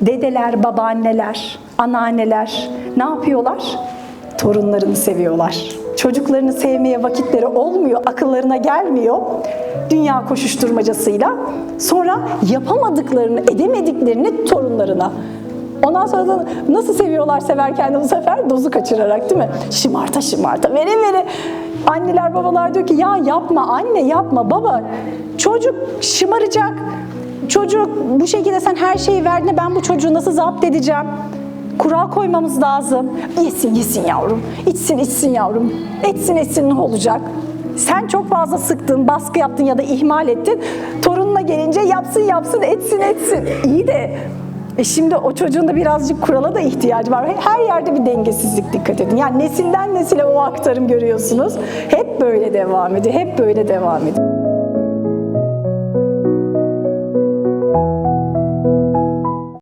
Dedeler, babaanneler, anneanneler ne yapıyorlar? Torunlarını seviyorlar. Çocuklarını sevmeye vakitleri olmuyor, akıllarına gelmiyor. Dünya koşuşturmacasıyla. Sonra yapamadıklarını, edemediklerini torunlarına. Ondan sonra da nasıl seviyorlar severken de bu sefer dozu kaçırarak değil mi? Şımarta şımarta, vere vere. Anneler babalar diyor ki ya yapma anne yapma baba. Çocuk şımaracak. Çocuk bu şekilde sen her şeyi verdiğinde ben bu çocuğu nasıl zapt edeceğim? Kural koymamız lazım. Yesin yesin yavrum. İçsin içsin yavrum. Etsin etsin ne olacak? Sen çok fazla sıktın, baskı yaptın ya da ihmal ettin. Torununa gelince yapsın yapsın, etsin etsin. İyi de e şimdi o çocuğun da birazcık kurala da ihtiyacı var. Her yerde bir dengesizlik dikkat edin. Yani nesilden nesile o aktarım görüyorsunuz. Hep böyle devam ediyor, hep böyle devam ediyor.